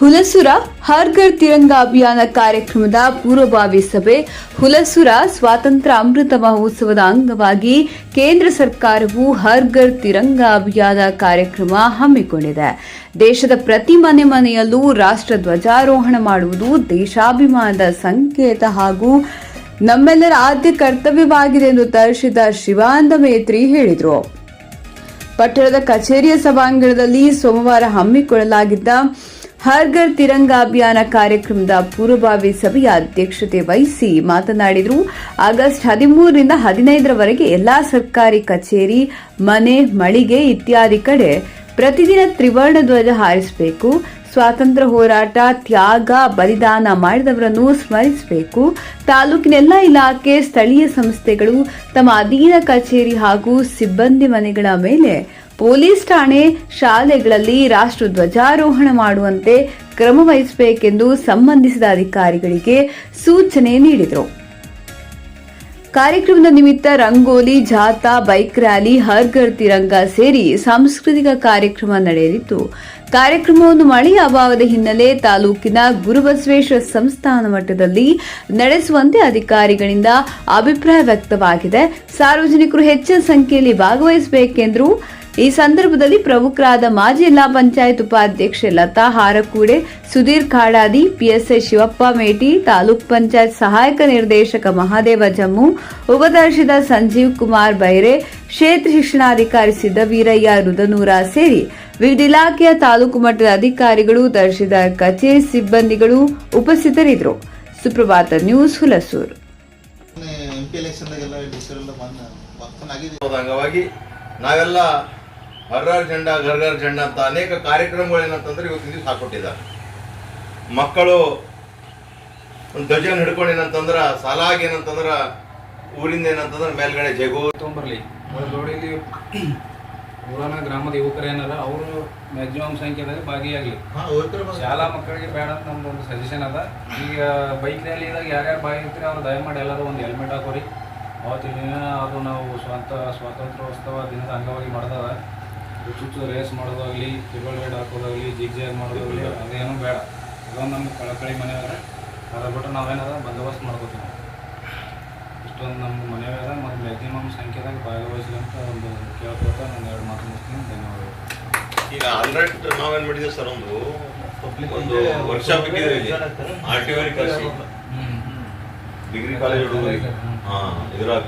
ಹುಲಸುರ ಹರ್ ಘರ್ ತಿರಂಗ ಅಭಿಯಾನ ಕಾರ್ಯಕ್ರಮದ ಪೂರ್ವಭಾವಿ ಸಭೆ. ಹುಲಸುರ ಸ್ವಾತಂತ್ರ್ಯ ಅಮೃತ ಮಹೋತ್ಸವದ ಅಂಗವಾಗಿ ಕೇಂದ್ರ ಸರ್ಕಾರವು ಹರ್ ಘರ್ ತಿರಂಗ ಅಭಿಯಾನ ಕಾರ್ಯಕ್ರಮ ಹಮ್ಮಿಕೊಂಡಿದೆ. ದೇಶದ ಪ್ರತಿ ಮನೆ ಮನೆಯಲ್ಲೂ ರಾಷ್ಟ್ರ ಧ್ವಜಾರೋಹಣ ಮಾಡುವುದು ದೇಶಾಭಿಮಾನದ ಸಂಕೇತ ಹಾಗೂ ನಮ್ಮೆಲ್ಲರ ಆದ್ಯ ಕರ್ತವ್ಯವಾಗಿದೆ ಎಂದು ತರಿಸಿದ ಶಿವಾನಂದ ಮೇತ್ರಿ ಹೇಳಿದರು. ಪಟ್ಟಣದ ಕಚೇರಿಯ ಸಭಾಂಗಣದಲ್ಲಿ ಸೋಮವಾರ ಹಮ್ಮಿಕೊಳ್ಳಲಾಗಿದ್ದ ಹರ್ ಘರ್ ತಿರಂಗ ಅಭಿಯಾನ ಕಾರ್ಯಕ್ರಮದ ಪೂರ್ವಭಾವಿ ಸಭೆಯ ಅಧ್ಯಕ್ಷತೆ ವಹಿಸಿ ಮಾತನಾಡಿದರು. ಆಗಸ್ಟ್ ಹದಿಮೂರರಿಂದ ಹದಿನೈದರವರೆಗೆ ಎಲ್ಲಾ ಸರ್ಕಾರಿ ಕಚೇರಿ, ಮನೆ, ಮಳಿಗೆ ಇತ್ಯಾದಿ ಕಡೆ ಪ್ರತಿದಿನ ತ್ರಿವರ್ಣ ಧ್ವಜ ಹಾರಿಸಬೇಕು. ಸ್ವಾತಂತ್ರ್ಯ ಹೋರಾಟ, ತ್ಯಾಗ, ಬಲಿದಾನ ಮಾಡಿದವರನ್ನು ಸ್ಮರಿಸಬೇಕು. ತಾಲೂಕಿನ ಎಲ್ಲ ಇಲಾಖೆ, ಸ್ಥಳೀಯ ಸಂಸ್ಥೆಗಳು ತಮ್ಮ ಅಧೀನ ಕಚೇರಿ ಹಾಗೂ ಸಿಬ್ಬಂದಿ ಮನೆಗಳ ಮೇಲೆ ಪೊಲೀಸ್ ಠಾಣೆ ಶಾಲೆಗಳಲ್ಲಿ ರಾಷ್ಟ್ರ ಧ್ವಜಾರೋಹಣ ಮಾಡುವಂತೆ ಕ್ರಮ ವಹಿಸಬೇಕೆಂದು ಸಂಬಂಧಿಸಿದ ಅಧಿಕಾರಿಗಳಿಗೆ ಸೂಚನೆ ನೀಡಿದರು. ಕಾರ್ಯಕ್ರಮದ ನಿಮಿತ್ತ ರಂಗೋಲಿ, ಜಾಥಾ, ಬೈಕ್ ರ್ಯಾಲಿ ಹರ್ ಘರ್ ತಿರಂಗ ಸೇರಿ ಸಾಂಸ್ಕೃತಿಕ ಕಾರ್ಯಕ್ರಮ ನಡೆಯಲಿದ್ದು ಕಾರ್ಯಕ್ರಮವನ್ನು ಮಳೆಯ ಅಭಾವದ ಹಿನ್ನೆಲೆ ತಾಲೂಕಿನ ಗುರುಬಸವೇಶ್ವರ ಸಂಸ್ಥಾನ ಮಟ್ಟದಲ್ಲಿ ನಡೆಸುವಂತೆ ಅಧಿಕಾರಿಗಳಿಂದ ಅಭಿಪ್ರಾಯ ವ್ಯಕ್ತವಾಗಿದೆ. ಸಾರ್ವಜನಿಕರು ಹೆಚ್ಚಿನ ಸಂಖ್ಯೆಯಲ್ಲಿ ಭಾಗವಹಿಸಬೇಕೆಂದರು ಈ ಸಂದರ್ಭದಲ್ಲಿ ಪ್ರಮುಖರಾದ ಮಾಜಿ ಜಿಲ್ಲಾ ಪಂಚಾಯತ್ ಉಪಾಧ್ಯಕ್ಷೆ ಲತಾ ಹಾರಕೂಡೆ ಸುಧೀರ್ ಖಾಡಾದಿ ಪಿಎಸ್ಐ ಶಿವಪ್ಪ ಮೇಟಿ ತಾಲೂಕ್ ಪಂಚಾಯತ್ ಸಹಾಯಕ ನಿರ್ದೇಶಕ ಮಹಾದೇವ ಜಮ್ಮು ಉಪದರ್ಶಿದ ಸಂಜೀವ್ ಕುಮಾರ್ ಬೈರೆ ಕ್ಷೇತ್ರ ಶಿಕ್ಷಣಾಧಿಕಾರಿ ಸಿದ್ದವೀರಯ್ಯ ರುದನೂರ ಸೇರಿ ವಿವಿಧ ಇಲಾಖೆಯ ತಾಲೂಕು ಮಟ್ಟದ ಅಧಿಕಾರಿಗಳು ದರ್ಶಿದ ಕಚೇರಿ ಸಿಬ್ಬಂದಿಗಳು ಉಪಸ್ಥಿತರಿದ್ದರು. ಸುಪ್ರಭಾತ ನ್ಯೂಸ್ ಹುಲಸೂರು. ನಾವೆಲ್ಲ ಹರ್ರಾರ್ ಜಂಡ ಗರ್ಗರ್ ಜಂಡ ಅಂತ ಅನೇಕ ಕಾರ್ಯಕ್ರಮಗಳು ಏನಂತಂದ್ರೆ ಇವತ್ತಿನ ದಿವಸ ಹಾಕೊಟ್ಟಿದ್ದಾರೆ. ಮಕ್ಕಳು ಒಂದು ಧ್ವಜನ ಹಿಡ್ಕೊಂಡು ಏನಂತಂದ್ರ ಸಾಲಾಗಿ ಏನಂತಂದ್ರ ಊರಿಂದ ಏನಂತಂದ್ರೆ ಮೇಲ್ಗಡೆ ಜಗೋ ತೊಗೊಂಬರ್ಲಿ. ನೋಡಿಲಿ ಊರನ ಗ್ರಾಮದ ಯುವಕರು ಏನಾರ ಅವರು ಮ್ಯಾಕ್ಸಿಮಮ್ ಸಂಖ್ಯೆದಾಗ ಭಾಗಿಯಾಗಲಿ. ಶಾಲಾ ಮಕ್ಕಳಿಗೆ ಬೇಡ ಅಂತ ನಮ್ದು ಒಂದು ಸಜೆಷನ್ ಅದ. ಈಗ ಬೈಕ್ ರ್ಯಾಲಿದಾಗ ಯಾರ್ಯಾರು ಭಾಗಿರ್ತೀರಿ ಅವ್ರು ದಯಮಾಡಿ ಎಲ್ಲರೂ ಒಂದು ಹೆಲ್ಮೆಟ್ ಹಾಕೋರಿ. ಅವತ್ತಿನ ದಿನ ಅದು ನಾವು ಸ್ವಂತ ಸ್ವಾತಂತ್ರ್ಯೋತ್ಸವ ದಿನದ ಅಂಗವಾಗಿ ಮಾಡ್ದದ ಹುಚ್ಚುಚ್ಚು ರೇಸ್ ಮಾಡೋದಾಗಲಿ ಟಿಬಲ್ ರೈಡ್ ಹಾಕೋದಾಗಲಿ ಜಿಗ್ ಜಾಗ್ ಮಾಡೋದಾಗಲಿ ಅದೇನೂ ಬೇಡ. ಅದೊಂದು ನಮ್ಗೆ ಕಳಕಳಿ ಮನೆ ಅದ ಅದ್ರ ಬಿಟ್ಟು ನಾವೇನದ ಬಂದೋಬಸ್ತ್ ಮಾಡ್ಕೋತೀವಿ ನಾವು. ಇಷ್ಟೊಂದು ನಮ್ಮ ಮನೆ ಅದ ಮತ್ತು ಮ್ಯಾಕ್ಸಿಮಮ್ ಸಂಖ್ಯೆದಾಗ ಭಾಗವಹಿಸಲಿ ಅಂತ ಒಂದು ಕೇಳ್ಕೊತಾ ನಾನು ಎರಡು ಮಾತು ಮುಗಿಸ್ತೀನಿ. ಧನ್ಯವಾದಗಳು. ಈಗ ಆಲ್ರೆಡಿ ನಾವೇನು ಮಾಡಿದ್ದೀವಿ ಸರ್ ಒಂದು ಒಂದು ವರ್ಕ್ಶಾಪ್ ಇಲ್ಲಿ. ಆರ್ ಟಿ ಡಿಗ್ರಿ ಕಾಲೇಜ್ ಹುಡುಗರಿಗೆ. ಹಾ ಇದ್ರಾಗ